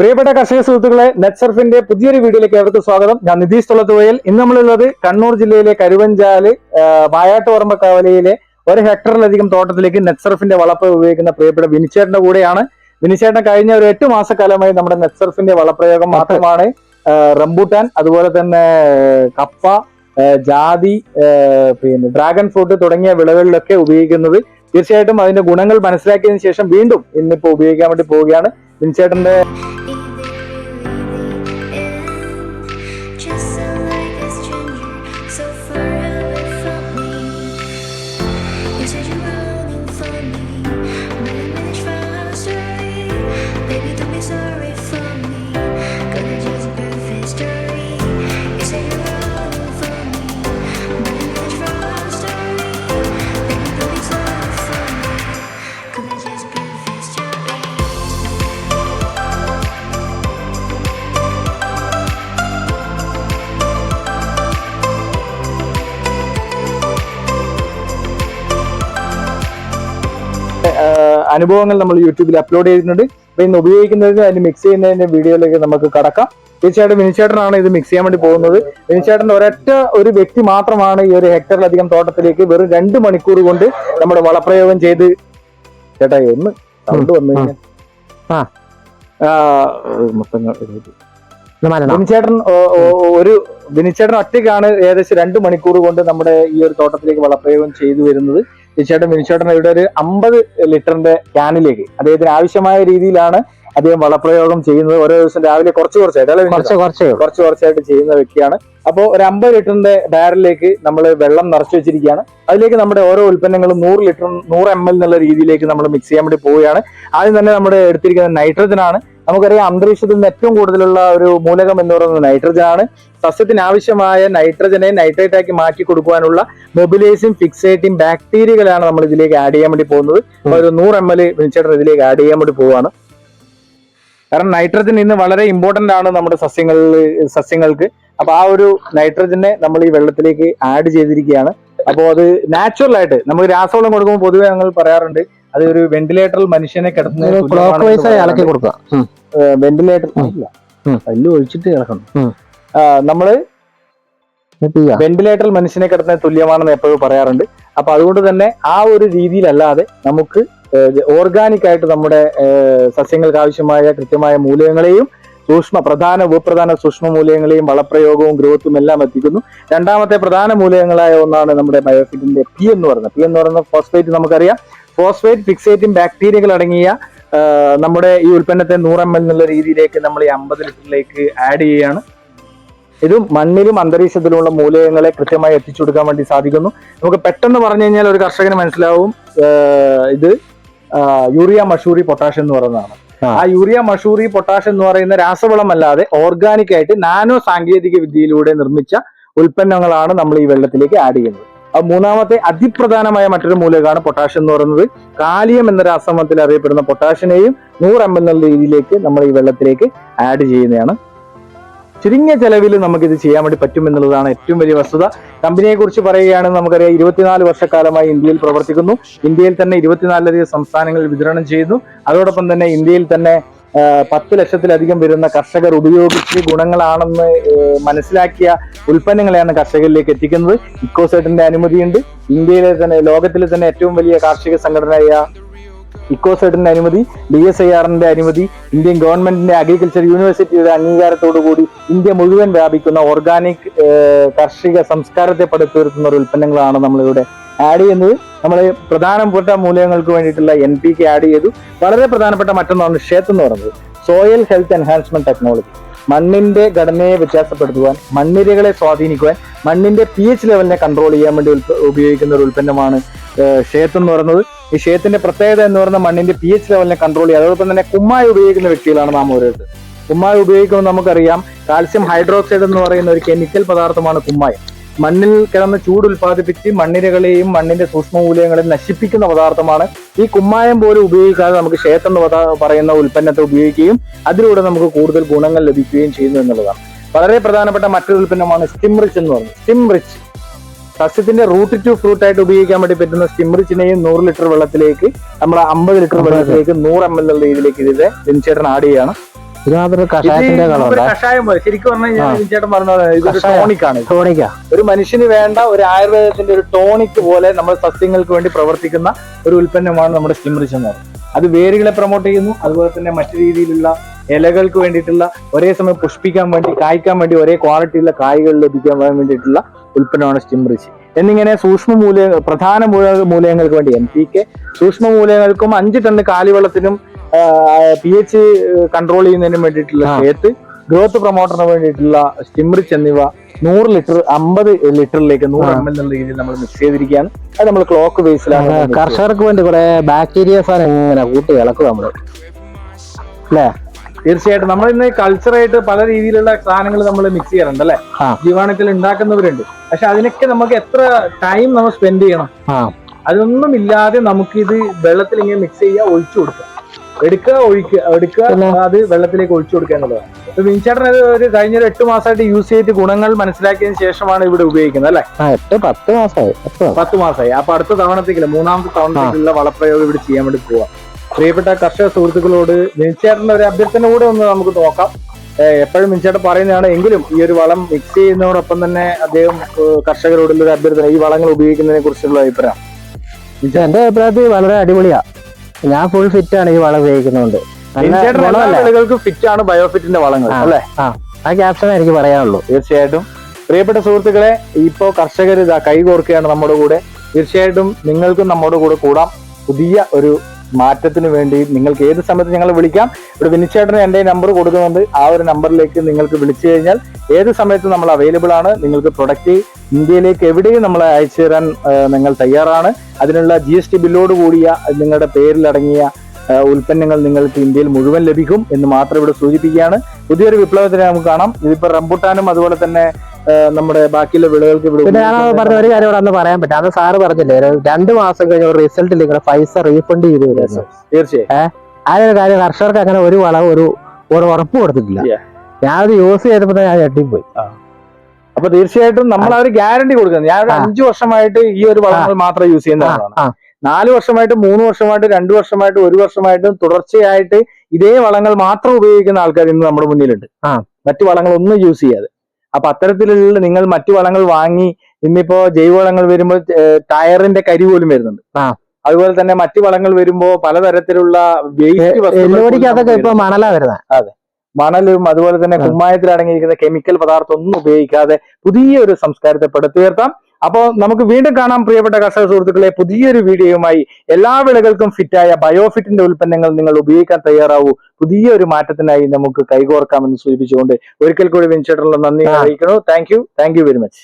പ്രിയപ്പെട്ട കർഷക സുഹൃത്തുക്കളെ നെറ്റ്സർഫിന്റെ പുതിയൊരു വീഡിയോയിലേക്ക് ഏവർക്കും സ്വാഗതം. ഞാൻ നിതീഷ് തുളത്തുവയൽ ഇന്ന് നമ്മളുള്ളത് കണ്ണൂർ ജില്ലയിലെ കരുവഞ്ചാൽ വായാട്ടുപറമ്പ കവലയിലെ ഒരു ഹെക്ടറിലധികം തോട്ടത്തിലേക്ക് നെറ്റ്സർഫിന്റെ വളപ്പ് ഉപയോഗിക്കുന്ന പ്രിയപ്പെട്ട വിനിച്ചേട്ടന്റെ കൂടെയാണ്. വിനിച്ചേട്ടൻ കഴിഞ്ഞ ഒരു എട്ട് മാസക്കാലമായി നമ്മുടെ നെറ്റ്സർഫിന്റെ വളപ്രയോഗം മാത്രമാണ് റംബൂട്ടാൻ അതുപോലെ തന്നെ കപ്പ ജാതി പിന്നെ ഡ്രാഗൺ ഫ്രൂട്ട് തുടങ്ങിയ വിളകളിലൊക്കെ ഉപയോഗിക്കുന്നത്. തീർച്ചയായിട്ടും അതിന്റെ ഗുണങ്ങൾ മനസ്സിലാക്കിയതിനു ശേഷം വീണ്ടും ഇന്നിപ്പോ ഉപയോഗിക്കാൻ വേണ്ടി പോവുകയാണ് വിനിച്ചേട്ടന്റെ അനുഭവങ്ങൾ നമ്മൾ യൂട്യൂബിൽ അപ്ലോഡ് ചെയ്തിട്ടുണ്ട്. അപ്പൊ ഇന്ന് ഉപയോഗിക്കുന്നതിന് അതിന് മിക്സ് ചെയ്യുന്നതിന്റെ വീഡിയോയിലേക്ക് നമുക്ക് കടക്കാം. തീർച്ചയായിട്ടും വിനിച്ചേട്ടനാണ് ഇത് മിക്സ് ചെയ്യാൻ വേണ്ടി പോകുന്നത്. മിനിച്ചേട്ടന്റെ ഒരൊറ്റ ഒരു വ്യക്തി മാത്രമാണ് ഈ ഒരു ഹെക്ടറിലധികം തോട്ടത്തിലേക്ക് വെറും രണ്ട് മണിക്കൂർ കൊണ്ട് നമ്മുടെ വളപ്രയോഗം ചെയ്ത് ചേട്ടാ ഒന്ന് സൗണ്ട് വന്നു കഴിഞ്ഞാൽ ഒരു ബിനിച്ചേട്ടൻ ഒറ്റയ്ക്കാണ് ഏകദേശം രണ്ട് മണിക്കൂർ കൊണ്ട് നമ്മുടെ ഈ ഒരു തോട്ടത്തിലേക്ക് വളപ്രയോഗം ചെയ്തു വരുന്നത്. ബിനിച്ചേട്ടൻ മിനിച്ചോട്ടൻ ഇവിടെ ഒരു അമ്പത് ലിറ്ററിന്റെ ക്യാനിലേക്ക് അദ്ദേഹത്തിന് ആവശ്യമായ രീതിയിലാണ് അദ്ദേഹം വളപ്രയോഗം ചെയ്യുന്നത്. ഓരോ ദിവസം രാവിലെ കുറച്ച് കുറച്ചായിട്ട് കുറച്ച് കുറച്ച് കുറച്ചായിട്ട് ചെയ്യുന്ന വ്യക്തിയാണ്. അപ്പോൾ ഒരു അമ്പത് ലിറ്ററിന്റെ ബാരലിലേക്ക് നമ്മൾ വെള്ളം നിറച്ചു വെച്ചിരിക്കുകയാണ്. അതിലേക്ക് നമ്മുടെ ഓരോ ഉൽപ്പന്നങ്ങളും നൂറ് ലിറ്റർ നൂറ് എം എൽ എന്നുള്ള രീതിയിലേക്ക് നമ്മൾ മിക്സ് ചെയ്യാൻ വേണ്ടി പോവുകയാണ്. ആദ്യം തന്നെ നമ്മുടെ എടുത്തിരിക്കുന്ന നൈട്രജൻ ആണ്. നമുക്കറിയാം അന്തരീക്ഷത്തിൽ നിന്ന് ഏറ്റവും കൂടുതലുള്ള ഒരു മൂലകം എന്ന് പറയുന്നത് നൈട്രജൻ ആണ്. സസ്യത്തിന് ആവശ്യമായ നൈട്രജനെ നൈട്രേറ്റ് ആക്കി മാറ്റി കൊടുക്കുവാനുള്ള മൊബിലൈസും ഫിക്സേറ്റും ബാക്ടീരിയകളാണ് നമ്മൾ ഇതിലേക്ക് ആഡ് ചെയ്യാൻ വേണ്ടി പോകുന്നത്. ഒരു നൂറ് എം എൽ വിളിച്ചിട്ട് ഇതിലേക്ക് ആഡ് ചെയ്യാൻ വേണ്ടി പോവാണ്. കാരണം നൈട്രജൻ ഇന്ന് വളരെ ഇമ്പോർട്ടന്റ് ആണ് നമ്മുടെ സസ്യങ്ങളിൽ സസ്യങ്ങൾക്ക്. അപ്പൊ ആ ഒരു നൈട്രജനെ നമ്മൾ ഈ വെള്ളത്തിലേക്ക് ആഡ് ചെയ്തിരിക്കുകയാണ്. അപ്പോൾ അത് നാച്ചുറൽ ആയിട്ട് നമുക്ക് രാസവളം കൊടുക്കുമ്പോൾ പൊതുവെ ഞങ്ങൾ പറയാറുണ്ട് അത് ഒരു വെന്റിലേറ്ററിൽ മനുഷ്യനെ ക്ലോക്ക് വൈസ് ഇളക്കി കൊടുക്കുക. ഉം. വെന്റിലേറ്റർ ഒഴിച്ചിട്ട് കിടക്കണം. നമ്മൾ വെന്റിലേറ്ററിൽ മനുഷ്യനെ കിടത്തുന്ന തുല്യമാണെന്ന് എപ്പോഴും പറയാറുണ്ട്. അപ്പൊ അതുകൊണ്ട് തന്നെ ആ ഒരു രീതിയിലല്ലാതെ നമുക്ക് ഓർഗാനിക് ആയിട്ട് നമ്മുടെ സസ്യങ്ങൾക്ക് ആവശ്യമായ കൃത്യമായ മൂലകങ്ങളെയും സൂക്ഷ്മ പ്രധാന ഭൂപ്രധാന സൂക്ഷ്മ മൂലകങ്ങളെയും വളപ്രയോഗവും ഗ്രോത്തും എല്ലാം എത്തിക്കുന്നു. രണ്ടാമത്തെ പ്രധാന മൂലകങ്ങളായ ഒന്നാണ് നമ്മുടെ ബയോഫിറ്റിന്റെ പി എന്ന് പറയുന്നത്. പി എന്ന് പറയുന്ന ഫോസ്ഫേറ്റ് നമുക്കറിയാം. ഫോസ്ഫേറ്റ് ഫിക്സേറ്റും ബാക്ടീരിയകൾ അടങ്ങിയ നമ്മുടെ ഈ ഉൽപ്പന്നത്തെ നൂറ് എം എൽ എന്നുള്ള രീതിയിലേക്ക് നമ്മൾ ഈ അമ്പത് ലിറ്ററിലേക്ക് ആഡ് ചെയ്യുകയാണ്. ഇതും മണ്ണിലും അന്തരീക്ഷത്തിലുമുള്ള മൂലകങ്ങളെ കൃത്യമായി എത്തിച്ചു കൊടുക്കാൻ വേണ്ടി സാധിക്കുന്നു. നമുക്ക് പെട്ടെന്ന് പറഞ്ഞു കഴിഞ്ഞാൽ ഒരു കർഷകന് മനസ്സിലാവും ഇത് യൂറിയ മഷൂറി പൊട്ടാഷ് എന്ന് പറയുന്നതാണ്. ആ. യൂറിയ മഷൂറി പൊട്ടാഷ് എന്ന് പറയുന്ന രാസവളമല്ലാതെ ഓർഗാനിക് ആയിട്ട് നാനോ സാങ്കേതിക വിദ്യയിലൂടെ നിർമ്മിച്ച ഉൽപ്പന്നങ്ങളാണ് നമ്മൾ ഈ വെള്ളത്തിലേക്ക് ആഡ് ചെയ്യുന്നത് മൂന്നാമത്തെ അതിപ്രധാനമായ മറ്റൊരു മൂലകമാണ് പൊട്ടാഷ് എന്ന് പറയുന്നത് കാലിയം എന്ന രാസമത്തിൽ അറിയപ്പെടുന്ന പൊട്ടാഷിനെയും നൂറ് എം എൽ രീതിയിലേക്ക് നമ്മൾ ഈ വെള്ളത്തിലേക്ക് ആഡ് ചെയ്യുന്നതാണ് ചുരുങ്ങിയ ചെലവിൽ നമുക്കിത് ചെയ്യാൻ വേണ്ടി പറ്റും എന്നുള്ളതാണ് ഏറ്റവും വലിയ വസ്തുത. കമ്പനിയെ കുറിച്ച് പറയുകയാണെങ്കിൽ നമുക്കറിയാം ഇരുപത്തിനാല് വർഷക്കാലമായി ഇന്ത്യയിൽ പ്രവർത്തിക്കുന്നു. ഇന്ത്യയിൽ തന്നെ ഇരുപത്തിനാലിലധികം സംസ്ഥാനങ്ങളിൽ വിതരണം ചെയ്യുന്നു. അതോടൊപ്പം തന്നെ ഇന്ത്യയിൽ തന്നെ പത്ത് ലക്ഷത്തിലധികം വരുന്ന കർഷകർ ഉപയോഗിച്ച് ഗുണങ്ങളാണെന്ന് മനസ്സിലാക്കിയ ഉൽപ്പന്നങ്ങളെയാണ് കർഷകരിലേക്ക് എത്തിക്കുന്നത്. ഇക്കോസെറ്റിന്റെ അനുമതിയുണ്ട്. ഇന്ത്യയിലെ തന്നെ ലോകത്തിലെ തന്നെ ഏറ്റവും വലിയ കാർഷിക സംഘടനയായ ഇക്കോസെറ്റിന്റെ അനുമതി ഡി എസ് ഐ ആറിന്റെ അനുമതി ഇന്ത്യൻ ഗവൺമെന്റിന്റെ അഗ്രികൾച്ചർ യൂണിവേഴ്സിറ്റിയുടെ അംഗീകാരത്തോടു കൂടി ഇന്ത്യ മുഴുവൻ വ്യാപിക്കുന്ന ഓർഗാനിക് കാർഷിക സംസ്കാരത്തെ പടുത്തുയർത്തുന്ന ഒരു ഉൽപ്പന്നങ്ങളാണ് നമ്മളിവിടെ ആഡ് ചെയ്യുന്നത്. നമ്മൾ പ്രധാനപ്പെട്ട മൂല്യങ്ങൾക്ക് വേണ്ടിയിട്ടുള്ള എൻ പി കെ ആഡ് ചെയ്തു. വളരെ പ്രധാനപ്പെട്ട മറ്റൊന്നാണ് ക്ഷേത്രം എന്ന് പറയുന്നത്. സോയിൽ ഹെൽത്ത് എൻഹാൻസ്മെന്റ് ടെക്നോളജി മണ്ണിന്റെ ഘടനയെ വ്യത്യാസപ്പെടുത്തുവാൻ മണ്ണിരകളെ സ്വാധീനിക്കുവാൻ മണ്ണിന്റെ പി എച്ച് ലെവലിനെ കൺട്രോൾ ചെയ്യാൻ വേണ്ടി ഉപയോഗിക്കുന്ന ഒരു ഉൽപ്പന്നമാണ് ക്ഷേത്രം എന്ന് പറയുന്നത്. ഈ ക്ഷേത്രത്തിന്റെ പ്രത്യേകത എന്ന് പറയുന്ന മണ്ണിന്റെ പി എച്ച് ലെവലിനെ കൺട്രോൾ ചെയ്യുക. അതോടൊപ്പം തന്നെ കുമ്മായി ഉപയോഗിക്കുന്ന വ്യക്തികളാണ് നാം ഓരോരുത്തർ. കുമ്മായി ഉപയോഗിക്കുമ്പോൾ നമുക്കറിയാം കാൽസ്യം ഹൈഡ്രോക്സൈഡ് എന്ന് പറയുന്ന ഒരു കെമിക്കൽ പദാർത്ഥമാണ് കുമ്മായം. മണ്ണിൽ കിടന്ന് ചൂട് ഉൽപ്പാദിപ്പിച്ച് മണ്ണിരകളെയും മണ്ണിന്റെ സൂക്ഷ്മ മൂല്യങ്ങളെയും നശിപ്പിക്കുന്ന പദാർത്ഥമാണ്. ഈ കുമ്മായം പോലും ഉപയോഗിക്കാതെ നമുക്ക് ക്ഷേത്രം എന്ന് പറയുന്ന ഉൽപ്പന്നത്തെ ഉപയോഗിക്കുകയും അതിലൂടെ നമുക്ക് കൂടുതൽ ഗുണങ്ങൾ ലഭിക്കുകയും ചെയ്യുന്നു എന്നുള്ളതാണ്. വളരെ പ്രധാനപ്പെട്ട മറ്റൊരു ഉൽപ്പന്നമാണ് സ്റ്റിം റിച്ച് എന്ന് പറയുന്നത്. സ്റ്റിം റിച്ച് സസ്യത്തിന്റെ റൂട്ട് ടു ഫ്രൂട്ട് ആയിട്ട് ഉപയോഗിക്കാൻ വേണ്ടി പറ്റുന്ന സ്റ്റിം റിച്ചിനെയും നൂറ് ലിറ്റർ വെള്ളത്തിലേക്ക് നമ്മൾ അമ്പത് ലിറ്റർ വെള്ളത്തിലേക്ക് നൂറ് എം എൽ എന്നുള്ള രീതിയിലേക്ക് ഇതിന്റെ വെഞ്ചേട്ടൻ ആഡ് ചെയ്യാണ്. കഷായത്തിന്റെ കഷായം പോലെ. ശരിക്കും പറഞ്ഞു കഴിഞ്ഞാൽ പറഞ്ഞ ഇതൊരു കഷായം. ടോണിക് ആണ് ടോണിക്ക ഒരു മനുഷ്യന് വേണ്ട ഒരു ആയുർവേദത്തിന്റെ ഒരു ടോണിക് പോലെ നമ്മൾ സസ്യങ്ങൾക്ക് വേണ്ടി പ്രവർത്തിക്കുന്ന ഒരു ഉൽപ്പന്നമാണ് നമ്മുടെ സ്റ്റിംറിച്ച് എന്ന് പറയുന്നത്. അത് വേരുകളെ പ്രൊമോട്ട് ചെയ്യുന്നു അതുപോലെ തന്നെ മറ്റു രീതിയിലുള്ള ഇലകൾക്ക് വേണ്ടിയിട്ടുള്ള ഒരേ സമയം പുഷ്പിക്കാൻ വേണ്ടി കായ്ക്കാൻ വേണ്ടി ഒരേ ക്വാളിറ്റിയുള്ള കായ്കൾ ലഭിക്കാൻ വേണ്ടിയിട്ടുള്ള ഉൽപ്പന്നമാണ് സ്റ്റിംറിച്ച് എന്നിങ്ങനെ സൂക്ഷ്മ മൂല്യ പ്രധാന മൂല- മൂലകങ്ങൾക്ക് വേണ്ടി എം പി കെ സൂക്ഷ്മ മൂലകങ്ങൾക്കും അഞ്ച് ടൺ കാലിവെള്ളത്തിനും പി എച്ച് കൺട്രോൾ ചെയ്യുന്നതിനും വേണ്ടിയിട്ടുള്ള. ഷേത്ത് ഗ്രോത്ത് പ്രൊമോട്ടറിന് വേണ്ടിയിട്ടുള്ള സ്റ്റിംറിച്ച് എന്നിവ നൂറ് ലിറ്റർ അമ്പത് ലിറ്ററിലേക്ക് നൂറ്. എം എൽ എന്നുള്ള രീതിയിൽ നമ്മൾ മിക്സ് ചെയ്തിരിക്കുകയാണ് അത് നമ്മൾ ക്ലോക്ക് ബേസിലാണ് നമ്മൾ. കർഷകർക്ക് വേണ്ടി കുറെ ബാക്ടീരിയ സാധനം ഇങ്ങനെ കൂട്ടി ഇളക്കും നമ്മൾ അല്ലേ തീർച്ചയായിട്ടും. നമ്മൾ ഇന്ന് കൾച്ചറായിട്ട് പല രീതിയിലുള്ള സാധനങ്ങൾ നമ്മൾ മിക്സ് ചെയ്യാറുണ്ട് അല്ലെ? ജീവാണത്തിൽ ഉണ്ടാക്കുന്നവരുണ്ട് പക്ഷെ അതിനൊക്കെ നമുക്ക് എത്ര ടൈം നമ്മൾ സ്പെൻഡ് ചെയ്യണം? അതൊന്നും ഇല്ലാതെ നമുക്ക് ഇത് വെള്ളത്തിൽ ഇങ്ങനെ മിക്സ് ചെയ്യുക ഒഴിച്ചു കൊടുക്കുക. എടുക്കുക ഒഴിക്കുക എടുക്കുക? അത് വെള്ളത്തിലേക്ക് ഒഴിച്ചു കൊടുക്കുക എന്നുള്ളതാണ് ഇപ്പൊ വിൻചേട്ടൻ അത് ഒരു കഴിഞ്ഞ ഒരു എട്ട് മാസമായിട്ട് യൂസ് ചെയ്തിട്ട് ഗുണങ്ങൾ മനസ്സിലാക്കിയതിന് ശേഷമാണ് ഇവിടെ ഉപയോഗിക്കുന്നത് അല്ലെ? ആ എട്ട് പത്ത് മാസമായി പത്ത് മാസം. പത്ത് മാസമായി. അപ്പൊ അടുത്ത തവണത്തേക്കില്ല മൂന്നാമത്തെ തവണത്തേക്കുള്ള വളപ്രയോഗം ഇവിടെ ചെയ്യാൻ വേണ്ടി പോവാം. പ്രിയപ്പെട്ട കർഷക സുഹൃത്തുക്കളോട് മിനിച്ചേട്ടന്റെ ഒരു അഭ്യർത്ഥന കൂടെ ഒന്ന് നമുക്ക് നോക്കാം. എപ്പോഴും മിനിച്ചേട്ടൻ പറയുന്നതാണ് എങ്കിലും ഈ ഒരു വളം മിക്സ് ചെയ്യുന്നതോടൊപ്പം തന്നെ അദ്ദേഹം കർഷകരോടുള്ള ഒരു അഭ്യർത്ഥന ഈ വളങ്ങൾ ഉപയോഗിക്കുന്നതിനെ കുറിച്ചുള്ള അഭിപ്രായം? എന്റെ അഭിപ്രായത്തിൽ വളരെ അടിപൊളിയാ. ഞാൻ ഫുൾ ഫിറ്റ് ആണ് ഈ വളം ഉപയോഗിക്കുന്നതുകൊണ്ട്. വിളകൾക്കും ഫിറ്റ് ആണ് ബയോഫിറ്റിന്റെ വളങ്ങൾ അല്ലേ? ആ. ക്യാപ്ഷൻ എനിക്ക് പറയാനുള്ളൂ. തീർച്ചയായിട്ടും. പ്രിയപ്പെട്ട സുഹൃത്തുക്കളെ ഇപ്പോ കർഷകർ ഇതാ കൈകോർക്കുകയാണ് നമ്മുടെ കൂടെ. തീർച്ചയായിട്ടും നിങ്ങൾക്കും നമ്മുടെ കൂടെ കൂടാം. പുതിയ ഒരു മാറ്റത്തിന് വേണ്ടി നിങ്ങൾക്ക് ഏത് സമയത്ത് ഞങ്ങൾ വിളിക്കാം? ഇവിടെ വിനിച്ചേട്ടന് എന്റെ നമ്പർ കൊടുക്കുന്നുണ്ട്. ആ ഒരു നമ്പറിലേക്ക് നിങ്ങൾക്ക് വിളിച്ചു കഴിഞ്ഞാൽ ഏത് സമയത്ത് നമ്മൾ അവൈലബിൾ ആണ് നിങ്ങൾക്ക് പ്രൊഡക്റ്റ് ഇന്ത്യയിലേക്ക് എവിടെയും നമ്മൾ അയച്ചു തരാൻ നിങ്ങൾ തയ്യാറാണ്. അതിനുള്ള ജി എസ് ടി ബില്ലോട് കൂടിയ നിങ്ങളുടെ പേരിലടങ്ങിയ ഉൽപ്പന്നങ്ങൾ നിങ്ങൾക്ക് ഇന്ത്യയിൽ മുഴുവൻ ലഭിക്കും എന്ന് മാത്രം ഇവിടെ സൂചിപ്പിക്കുകയാണ്. പുതിയൊരു വിപ്ലവത്തിനെ നമുക്ക് കാണാം. ഇതിപ്പോ റംബുട്ടാനും അതുപോലെ തന്നെ നമ്മുടെ ബാക്കിയുള്ള വിളകൾക്ക് പിന്നെ ഞാൻ പറഞ്ഞ ഒരു കാര്യം ഇവിടെ പറയാൻ പറ്റും. അത് സാറ് പറഞ്ഞില്ലേ രണ്ടു മാസം കഴിഞ്ഞ ഒരു റിസൾട്ട് ഇല്ലെങ്കിൽ പൈസ റീഫണ്ട് ചെയ്ത് തീർച്ചയായും. ആ ഒരു കാര്യം കർഷകർക്ക് അങ്ങനെ ഒരു വളവ് ഒരു ഒരു ഉറപ്പ് കൊടുത്തിട്ടില്ല. ഞാനത് യൂസ് ചെയ്തപ്പോ ഞാൻ ഞെട്ടിപ്പോയി. അപ്പൊ തീർച്ചയായിട്ടും നമ്മൾ ആ ഒരു ഗ്യാരണ്ടി കൊടുക്കുന്നത് ഞാൻ അഞ്ചു വർഷമായിട്ട് ഈ ഒരു വളങ്ങൾ മാത്രം യൂസ് ചെയ്യുന്നതാണ് നാല് വർഷമായിട്ട് മൂന്ന് വർഷമായിട്ട് രണ്ടു വർഷമായിട്ട് ഒരു വർഷമായിട്ടും തുടർച്ചയായിട്ട് ഇതേ വളങ്ങൾ മാത്രം ഉപയോഗിക്കുന്ന ആൾക്കാർ ഇന്ന് നമ്മുടെ മുന്നിലുണ്ട് ആ. മറ്റു വളങ്ങളൊന്നും യൂസ് ചെയ്യാതെ അപ്പൊ അത്തരത്തിലുള്ള നിങ്ങൾ മറ്റു വളങ്ങൾ വാങ്ങി ഇന്നിപ്പോ ജൈവവളങ്ങൾ വരുമ്പോൾ ടയറിന്റെ കരി പോലും വരുന്നുണ്ട്. അതുപോലെ തന്നെ മറ്റു വളങ്ങൾ വരുമ്പോ പലതരത്തിലുള്ള വേസ്റ്റ് എല്ലുപൊടിക്കകത്തൊക്കെ ഇപ്പൊ മണലാ വരുന്നത് മണലും അതുപോലെ തന്നെ. കുമ്മായത്തിൽ അടങ്ങിയിരിക്കുന്ന കെമിക്കൽ പദാർത്ഥം ഒന്നും ഉപയോഗിക്കാതെ പുതിയ ഒരു സംസ്കാരത്തെ പടുത്തുയർത്താം അപ്പോൾ നമുക്ക് വീണ്ടും കാണാം പ്രിയപ്പെട്ട കർഷക സുഹൃത്തുക്കളെ പുതിയൊരു വീഡിയോയുമായി. എല്ലാ വിളകൾക്കും ഫിറ്റായ ബയോഫിറ്റിന്റെ ഉൽപ്പന്നങ്ങൾ നിങ്ങൾ ഉപയോഗിക്കാൻ തയ്യാറാവൂ. പുതിയൊരു മാറ്റത്തിനായി നമുക്ക് കൈകോർക്കാമെന്ന് സൂചിപ്പിച്ചുകൊണ്ട് ഒരിക്കൽ കൂടി വിൻചേട്ടനുള്ള നന്ദി അറിയിക്കണോ അറിയിക്കുന്നു. Thank you thank you very much